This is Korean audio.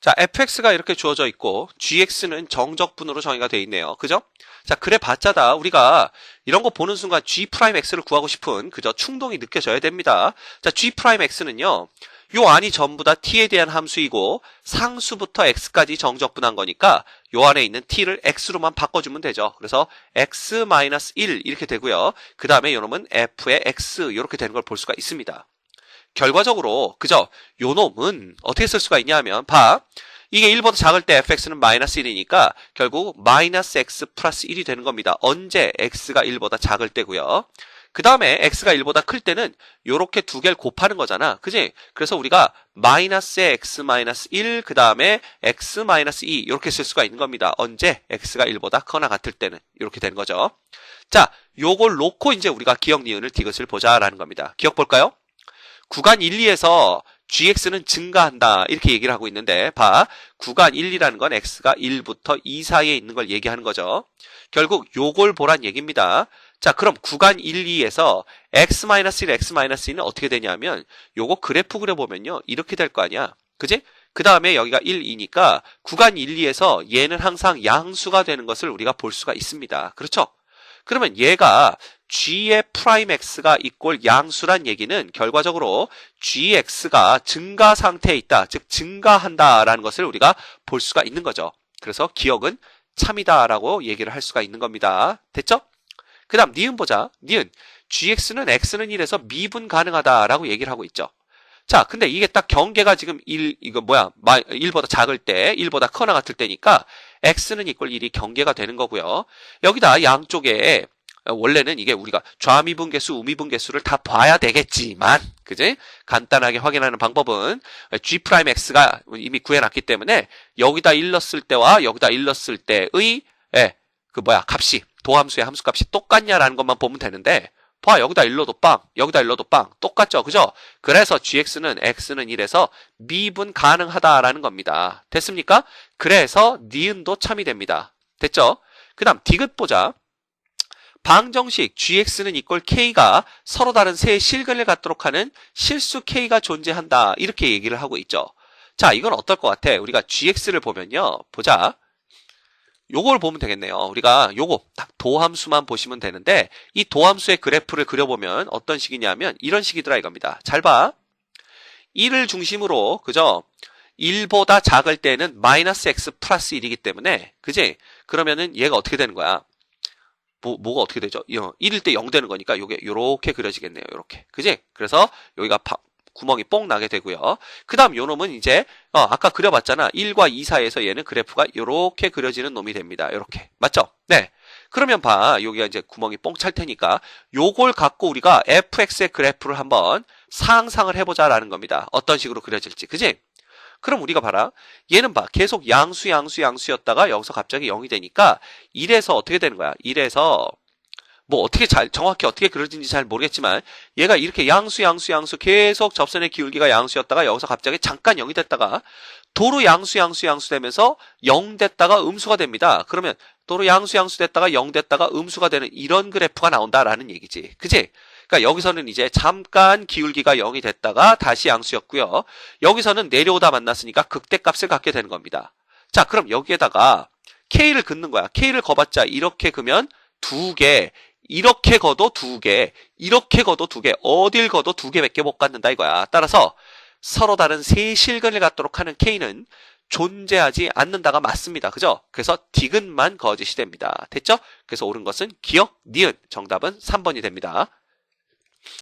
자, fx가 이렇게 주어져 있고 gx는 정적분으로 정의가 되어 있네요. 그죠? 자, 그래 봤자다 우리가 이런 거 보는 순간 g'x를 구하고 싶은 그저 충동이 느껴져야 됩니다. 자, g'x는요. 요 안이 전부 다 t에 대한 함수이고 상수부터 x까지 정적분한 거니까 요 안에 있는 t를 x로만 바꿔주면 되죠. 그래서 x-1 이렇게 되고요. 그 다음에 요 놈은 f의 x 이렇게 되는 걸 볼 수가 있습니다. 결과적으로 그죠? 요 놈은 어떻게 쓸 수가 있냐 하면 봐. 이게 1보다 작을 때 fx는 마이너스 1이니까 결국 마이너스 x 플러스 1이 되는 겁니다. 언제 x가 1보다 작을 때고요. 그 다음에 x가 1보다 클 때는 요렇게 두 개를 곱하는 거잖아. 그지? 그래서 우리가 마이너스의 x 마이너스 1, 그 다음에 x 마이너스 2 이렇게 쓸 수가 있는 겁니다. 언제? x가 1보다 크거나 같을 때는 이렇게 되는 거죠. 자, 요걸 놓고 이제 우리가 기억 니은을 디귿을 보자라는 겁니다. 기억 볼까요? 구간 1, 2에서 gx는 증가한다 이렇게 얘기를 하고 있는데 봐 구간 1, 2라는 건 x가 1부터 2 사이에 있는 걸 얘기하는 거죠. 결국 요걸 보란 얘기입니다. 자 그럼 구간 1, 2에서 x-1, x-2는 어떻게 되냐면 요거 그래프 그려보면요 이렇게 될 거 아니야. 그지? 그 다음에 여기가 1, 2니까 구간 1, 2에서 얘는 항상 양수가 되는 것을 우리가 볼 수가 있습니다. 그렇죠? 그러면 얘가 g의 프라임 x가 이꼴 양수란 얘기는 결과적으로 gx가 증가 상태에 있다. 즉 증가한다라는 것을 우리가 볼 수가 있는 거죠. 그래서 기억은 참이다라고 얘기를 할 수가 있는 겁니다. 됐죠? 그 다음 니은 보자. 니은 gx는 x는 1에서 미분 가능하다라고 얘기를 하고 있죠. 자, 근데 이게 딱 경계가 지금 1, 이거 뭐야, 1보다 작을 때, 1보다 커나 같을 때니까, x는 이꼴 1이 경계가 되는 거고요. 여기다 양쪽에, 원래는 이게 우리가 좌미분 개수, 우미분 개수를 다 봐야 되겠지만, 그지? 간단하게 확인하는 방법은, g'x가 이미 구해놨기 때문에, 여기다 일렀을 때와 여기다 일렀을 때의, 예, 그 뭐야, 값이, 도함수의 함수값이 똑같냐라는 것만 보면 되는데, 봐 여기다 일러도 빵 여기다 일러도 빵. 똑같죠? 그죠? 그래서 gx는 x는 1에서 미분 가능하다라는 겁니다. 됐습니까? 그래서 니은도 참이 됩니다. 됐죠? 그 다음 디귿 보자. 방정식 gx는 이꼴 k가 서로 다른 세 실근을 갖도록 하는 실수 k가 존재한다. 이렇게 얘기를 하고 있죠. 자 이건 어떨 것 같아? 우리가 gx를 보면요. 보자 요걸 보면 되겠네요. 우리가 요거 딱 도함수만 보시면 되는데 이 도함수의 그래프를 그려보면 어떤 식이냐면 이런 식이더라 이겁니다. 잘 봐. 1을 중심으로 그죠? 1보다 작을 때는 마이너스 x 플러스 1이기 때문에 그지? 그러면은 얘가 어떻게 되는 거야? 뭐, 뭐가 어떻게 되죠? 1일 때 0 되는 거니까 요게 요렇게 그려지겠네요. 요렇게. 그지? 그래서 여기가 구멍이 뽕 나게 되고요. 그 다음 요 놈은 이제 어, 아까 그려봤잖아. 1과 2 사이에서 얘는 그래프가 이렇게 그려지는 놈이 됩니다. 이렇게 맞죠? 네. 그러면 봐. 여기가 이제 구멍이 뽕 찰 테니까 요걸 갖고 우리가 fx의 그래프를 한번 상상을 해보자라는 겁니다. 어떤 식으로 그려질지. 그지? 그럼 우리가 봐라. 얘는 봐. 계속 양수, 양수, 양수였다가 여기서 갑자기 0이 되니까 1에서 어떻게 되는 거야? 1에서 뭐 어떻게 잘 정확히 어떻게 그려진지 잘 모르겠지만 얘가 이렇게 양수 양수 양수 계속 접선의 기울기가 양수였다가 여기서 갑자기 잠깐 0이 됐다가 도로 양수 양수 양수 되면서 0 됐다가 음수가 됩니다. 그러면 도로 양수 양수 됐다가 0 됐다가 음수가 되는 이런 그래프가 나온다라는 얘기지. 그지? 그러니까 여기서는 이제 잠깐 기울기가 0이 됐다가 다시 양수였고요. 여기서는 내려오다 만났으니까 극대값을 갖게 되는 겁니다. 자, 그럼 여기에다가 K를 긋는 거야. K를 거봤자 이렇게 그면 두 개, 이렇게 거도 두 개, 이렇게 거도 두 개, 어딜 거도 두 개밖에 못 갖는다 이거야. 따라서 서로 다른 세 실근을 갖도록 하는 K는 존재하지 않는다가 맞습니다. 그죠? 그래서 디귿만 거짓이 됩니다. 됐죠? 그래서 옳은 것은 기억, 니은. 정답은 3번이 됩니다.